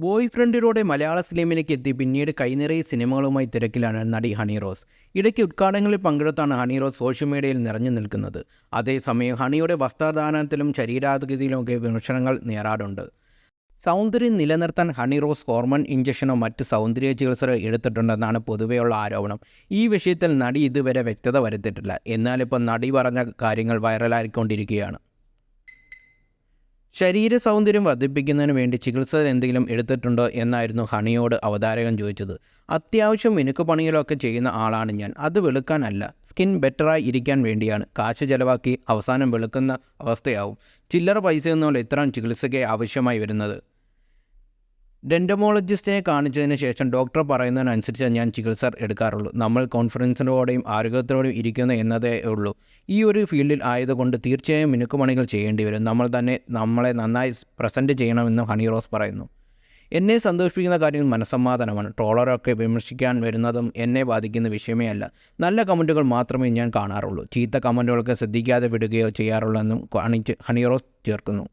Boy ഫ്രണ്ടിലൂടെ മലയാള സിനിമയിലേക്ക് എത്തി പിന്നീട് കൈനിറയെ സിനിമകളുമായി തിരക്കിലാണ് നടി ഹണി റോസ്. ഇടയ്ക്ക് ഉദ്ഘാടനങ്ങളിൽ പങ്കെടുത്താണ് ഹണി റോസ് സോഷ്യൽ മീഡിയയിൽ നിറഞ്ഞു നിൽക്കുന്നത്. അതേസമയം ഹണിയുടെ വസ്ത്രദാനത്തിലും ശരീരാകൃതിയിലുമൊക്കെ വിമർശനങ്ങൾ നേരാടുണ്ട് സൗന്ദര്യം നിലനിർത്താൻ ഹണി റോസ് ഹോർമോൺ ഇഞ്ചക്ഷനോ മറ്റ് സൗന്ദര്യ ചികിത്സയോ എടുത്തിട്ടുണ്ടെന്നാണ് പൊതുവെയുള്ള ആരോപണം. ഈ വിഷയത്തിൽ നടി ഇതുവരെ വ്യക്തത വരുത്തിയിട്ടില്ല. എന്നാലിപ്പോൾ നടി പറഞ്ഞ കാര്യങ്ങൾ വൈറലായിക്കൊണ്ടിരിക്കുകയാണ്. ശരീര സൗന്ദര്യം വർദ്ധിപ്പിക്കുന്നതിന് വേണ്ടി ചികിത്സ എന്തെങ്കിലും എടുത്തിട്ടുണ്ടോ എന്നായിരുന്നു ഹണിയോട് അവതാരകൻ ചോദിച്ചത്. അത്യാവശ്യം മിനുക്ക് പണികളൊക്കെ ചെയ്യുന്ന ആളാണ് ഞാൻ. അത് വെളുക്കാനല്ല. സ്കിൻ ബെറ്ററായി ഇരിക്കാൻ വേണ്ടിയാണ്. കാശ് ചെലവാക്കി അവസാനം വെളുക്കുന്ന അവസ്ഥയാവും. ചില്ലറ പൈസയൊന്നുമല്ല ഇത്രയും ചികിത്സയ്ക്ക് ആവശ്യമായി വരുന്നത്. ഡെന്റമോളജിസ്റ്റിനെ കാണിച്ചതിന് ശേഷം ഡോക്ടർ പറയുന്നതിനനുസരിച്ച് ഞാൻ ചികിത്സ എടുക്കാറുള്ളൂ. നമ്മൾ കോൺഫിഡൻസിനോടെയും ആരോഗ്യത്തോടെയും ഇരിക്കുന്നു എന്നതേ ഉള്ളൂ. ഈ ഒരു ഫീൽഡിൽ ആയതുകൊണ്ട് തീർച്ചയായും മിനുക്കുമണികൾ ചെയ്യേണ്ടി വരും. നമ്മൾ തന്നെ നമ്മളെ നന്നായി പ്രസന്റ് ചെയ്യണമെന്ന് ഹണി റോസ് പറയുന്നു. എന്നെ സന്തോഷിപ്പിക്കുന്ന കാര്യം മനസ്സമാധാനമാണ്. ട്രോളറൊക്കെ വിമർശിക്കാൻ വരുന്നതും എന്നെ ബാധിക്കുന്ന വിഷയമേ അല്ല. നല്ല കമന്റുകൾ മാത്രമേ ഞാൻ കാണാറുള്ളൂ. ചീത്ത കമന്റുകളൊക്കെ ശ്രദ്ധിക്കാതെ വിടുകയോ ചെയ്യാറുള്ളൂ എന്നും കാണിച്ച് ഹണി റോസ് ചേർക്കുന്നു.